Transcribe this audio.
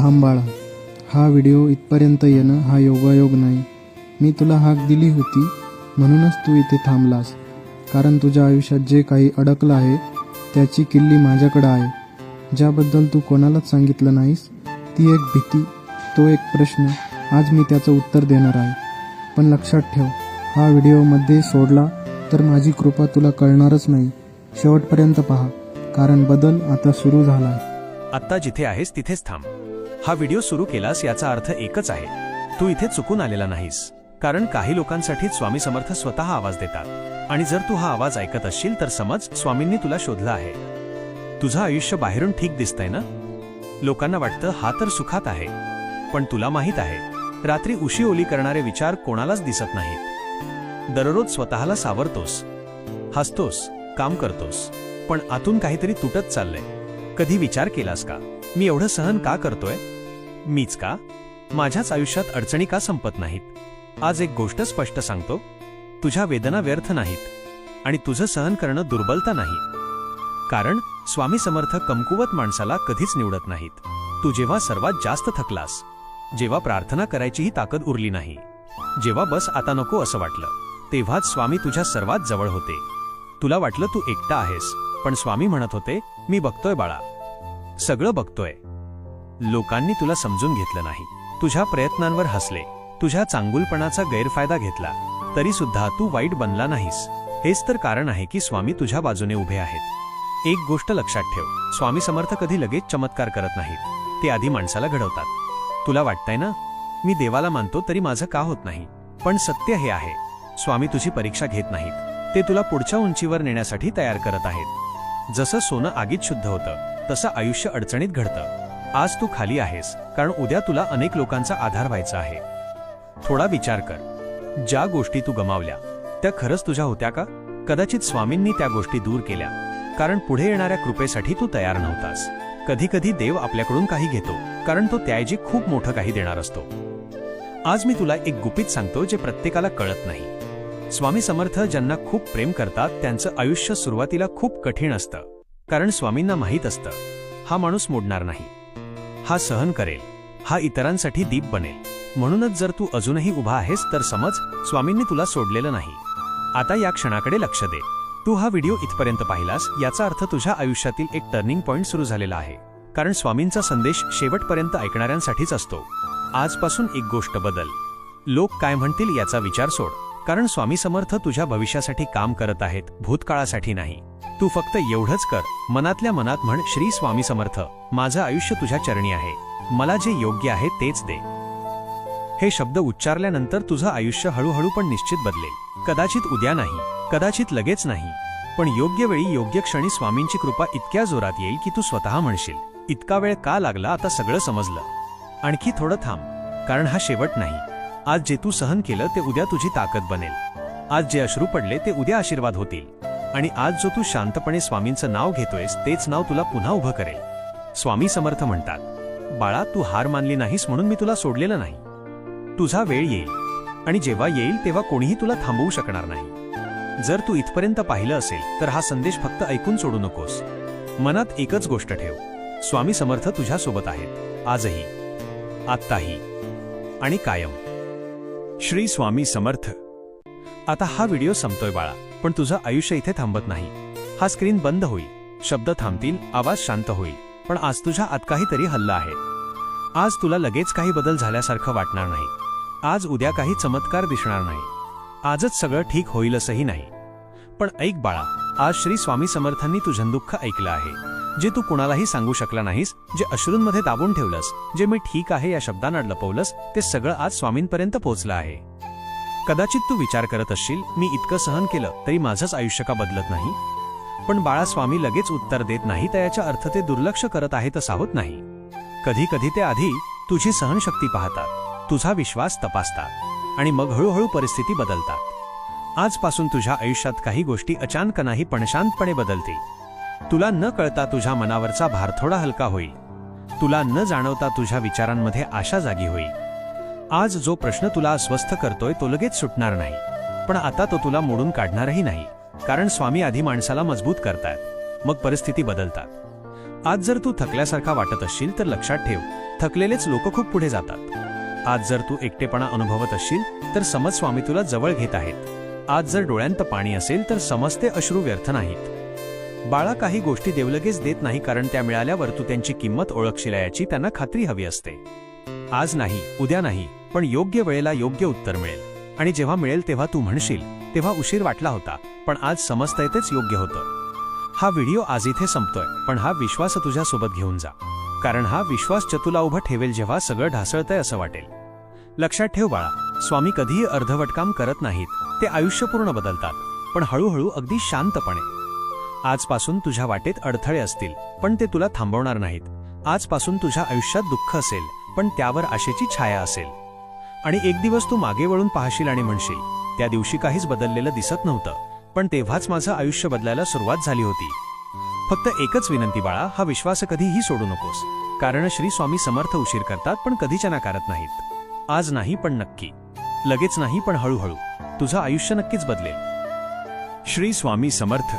थांब बाळा हा व्हिडिओ इथपर्यंत येणं हा योगायोग नाही. मी तुला हाक दिली होती म्हणूनच तू इथे थांबलास. कारण तुझ्या आयुष्यात जे काही अडकलं आहे त्याची किल्ली माझ्याकडं आहे. ज्याबद्दल तू कोणालाच सांगितलं नाहीस ती एक भीती तो एक प्रश्न. आज मी त्याचं उत्तर देणार आहे. पण लक्षात ठेव हा व्हिडिओमध्ये सोडला तर माझी कृपा तुला कळणारच नाही. शेवटपर्यंत पहा कारण बदल आता सुरू झाला आहे आत्ता जिथे आहेस तिथेच थांब. हा व्हिडिओ सुरू केलास याचा अर्थ एकच आहे. तू इथे चुकून आलेला नाहीस. कारण काही लोकांसाठी स्वामी समर्थ स्वतः आवाज देतात. आणि जर तू हा आवाज ऐकत असशील तर समज स्वामींनी तुला शोधला आहे. तुझं आयुष्य बाहेरून ठीक दिसतंय ना? लोकांना वाटतं हा तर सुखात आहे. पण तुला माहीत आहे रात्री उशी ओली करणारे विचार कोणालाच दिसत नाहीत. दररोज स्वतःला सावरतोस. हसतोस काम करतोस. पण आतून काहीतरी तुटत चाललंय. कधी विचार केलास का? मी एवढं सहन का करतोय? मीच का? माझ्याच आयुष्यात अडचणी का संपत नाहीत? आज एक गोष्ट स्पष्ट सांगतो. तुझ्या वेदना व्यर्थ नाहीत आणि तुझं सहन करणं दुर्बलता नाही. कारण स्वामी समर्थ कमकुवत माणसाला कधीच निवडत नाहीत. तू जेव्हा सर्वात जास्त थकलास जेव्हा प्रार्थना करायचीही ताकद उरली नाही जेव्हा बस आता नको असं वाटलं तेव्हाच स्वामी तुझ्या सर्वात जवळ होते. तुला वाटलं तू एकटा आहेस पण स्वामी म्हणत होते मी बघतोय बाळा. सगळं बघतोय. लोकांनी तुला समजून घेतलं नाही. तुझ्या प्रयत्नांवर हसले. तुझ्या चांगुलपणाचा गैरफायदा घेतला. तरी सुद्धा तू वाईट बनला नाहीस. हेच तर कारण आहे की स्वामी तुझ्या बाजूने उभे आहेत. एक गोष्ट लक्षात ठेव. स्वामी समर्थ कधी लगेच चमत्कार करत नाहीत. ते आधी माणसाला घडवतात. तुला वाटतंय ना? मी देवाला मानतो तरी माझं का होत नाही? पण सत्य हे आहे. स्वामी तुझी परीक्षा घेत नाहीत. ते तुला पुढच्या उंचीवर नेण्यासाठी तयार करत आहेत. जसं सोनं आगीत शुद्ध होतं तसं आयुष्य अडचणीत घडतं. आज तू खाली आहेस कारण उद्या तुला अनेक लोकांचा आधार व्हायचा आहे. थोडा विचार कर. ज्या गोष्टी तू गमावल्या त्या खरंच तुझ्या होत्या का? कदाचित स्वामींनी त्या गोष्टी दूर केल्या कारण पुढे येणाऱ्या कृपेसाठी तू तयार नव्हतास. कधी कधी देव आपल्याकडून काही घेतो कारण तो त्याऐवजी खूप मोठं काही देणार असतो. आज मी तुला एक गुपित सांगतो जे प्रत्येकाला कळत नाही. स्वामी समर्थ ज्यांना खूप प्रेम करतात त्यांचं आयुष्य सुरुवातीला खूप कठीण असतं कारण स्वामींना माहीत असतं हा माणूस मोडणार नाही. हा सहन करेल. हा इतरांसाठी दीप बनेल. म्हणूनच जर तू अजूनही उभा आहेस तर समज स्वामींनी तुला सोडलेलं नाही. आता या क्षणाकडे लक्ष दे. तू हा व्हिडिओ इथपर्यंत पाहिलास याचा अर्थ तुझ्या आयुष्यातील एक टर्निंग पॉइंट सुरू झालेला आहे. कारण स्वामींचा संदेश शेवटपर्यंत ऐकणाऱ्यांसाठीच असतो. आजपासून एक गोष्ट बदल. लोक काय म्हणतील याचा विचार सोड. कारण स्वामी समर्थ तुझ्या भविष्यासाठी काम करत आहेत भूतकाळासाठी नाही. तू फक्त एवढंच कर. मनातल्या मनात म्हण श्री स्वामी समर्थ माझं आयुष्य तुझ्या चरणी आहे. मला जे योग्य आहे तेच दे. हे शब्द उच्चारल्यानंतर तुझं आयुष्य हळूहळू पण निश्चित बदलेल. कदाचित उद्या नाही कदाचित लगेच नाही. पण योग्य वेळी योग्य क्षणी स्वामींची कृपा इतक्या जोरात येईल की तू स्वतः म्हणशील इतका वेळ का लागला आता सगळं समजलं. आणखी थोडं थांब कारण हा शेवट नाही. आज जे तू सहन केलं ते उद्या तुझी ताकद बनेल. आज जे अश्रू पडले ते उद्या आशीर्वाद होतील. आणि आज जो तू शांतपणे स्वामींचं नाव घेतोयस तेच नाव तुला पुन्हा उभं करेल. स्वामी समर्थ म्हणतात बाळा तू हार मानली नाहीस म्हणून मी तुला सोडलेलं नाही. तुझा वेळ येईल. आणि जेव्हा येईल तेव्हा कोणीही तुला थांबवू शकणार नाही. जर तू इथपर्यंत पाहिलं असेल तर हा संदेश फक्त ऐकून सोडू नकोस. मनात एकच गोष्ट ठेव. स्वामी समर्थ तुझ्यासोबत आहेत. आजही. आत्ताही. आणि कायम. श्री स्वामी समर्थ. आता हा व्हिडिओ संपतोय बाळा पण तुझं आयुष्य इथे थांबत नाही. हा स्क्रीन बंद होईल. शब्द थांबतील आवाज शांत होईल. पण आज तुझ्या आत काहीतरी हल्ला आहे. आज तुला लगेच काही बदल झाल्यासारखं वाटणार नाही. आज उद्या काही चमत्कार दिसणार नाही. आजच सगळं ठीक होईल असंही नाही. पण ऐक बाळा आज श्री स्वामी समर्थांनी तुझं दुःख ऐकलं आहे. जे तू कुणालाही सांगू शकला नाहीस जे अश्रूंमध्ये दाबून ठेवलंस जे मी ठीक आहे या शब्दांना लपवलंस ते सगळं आज स्वामींपर्यंत पोहोचलं आहे. कदाचित तू विचार करत असशील मी इतकं सहन केलं तरी माझंच आयुष्य का बदलत नाही. पण बाळास्वामी लगेच उत्तर देत नाही त्याच्या अर्थ ते दुर्लक्ष करत आहेत असा होत नाही. कधी कधी ते आधी तुझी सहनशक्ती पाहतात तुझा विश्वास तपासतात आणि मग हळूहळू परिस्थिती बदलतात. आजपासून तुझ्या आयुष्यात काही गोष्टी अचानक नाही पण शांतपणे बदलतील. तुला न कळता तुझ्या मनावरचा भार थोडा हलका होईल. तुला न जाणवता तुझ्या विचारांमध्ये आशा जागी होईल. आज जो प्रश्न तुला अस्वस्थ करतोय तो लगेच सुटणार नाही. पण आता तो तुला मोडून काढणारही नाही कारण स्वामी आधी माणसाला मजबूत करतात मग परिस्थिती बदलतात. आज जर तू थकल्यासारखा वाटत असशील तर लक्षात ठेव थकलेलेच लोक खूप पुढे जातात. आज जर तू एकटेपणा अनुभवत असशील तर समज स्वामी तुला जवळ घेत आहेत. आज जर डोळ्यांत पाणी असेल तर समजते अश्रू व्यर्थ नाहीत. बाळा काही गोष्टी देवलगेच देत नाही कारण त्या मिळाल्यावर तू त्यांची किंमत ओळखशील याची त्यांना खात्री हवी असते. आज नाही उद्या नाही पण योग्य वेळेला योग्य उत्तर मिळेल. आणि जेव्हा मिळेल तेव्हा तू म्हणशील तेव्हा उशीर वाटला होता पण आज समजता येतेच योग्य होतं. हा व्हिडिओ आज इथे संपतोय पण हा विश्वास तुझ्यासोबत घेऊन जा. कारण हा विश्वास चतुला उभं ठेवेल जेव्हा सगळं ढासळतंय असं वाटेल. लक्षात ठेव बाळा स्वामी कधीही अर्धवट काम करत नाहीत. ते आयुष्य पूर्ण बदलतात पण हळूहळू अगदी शांतपणे. आजपासून तुझ्या वाटेत अडथळे असतील पण ते तुला थांबवणार नाहीत. आजपासून तुझ्या आयुष्यात दुःख असेल पण त्यावर आशेची छाया असेल. आणि एक दिवस तू मागे वळून पाहशील आणि म्हणशील त्या दिवशी काहीच बदललेलं दिसत नव्हतं पण तेव्हाच माझं आयुष्य बदलायला सुरुवात झाली होती. फक्त एकच विनंती बाळा हा विश्वास कधीही सोडू नकोस. कारण श्री स्वामी समर्थ उशीर करतात पण कधीच्या नाकारत नाहीत. आज नाही पण नक्की. लगेच नाही पण हळूहळू. तुझं आयुष्य नक्कीच बदलेल. श्री स्वामी समर्थ.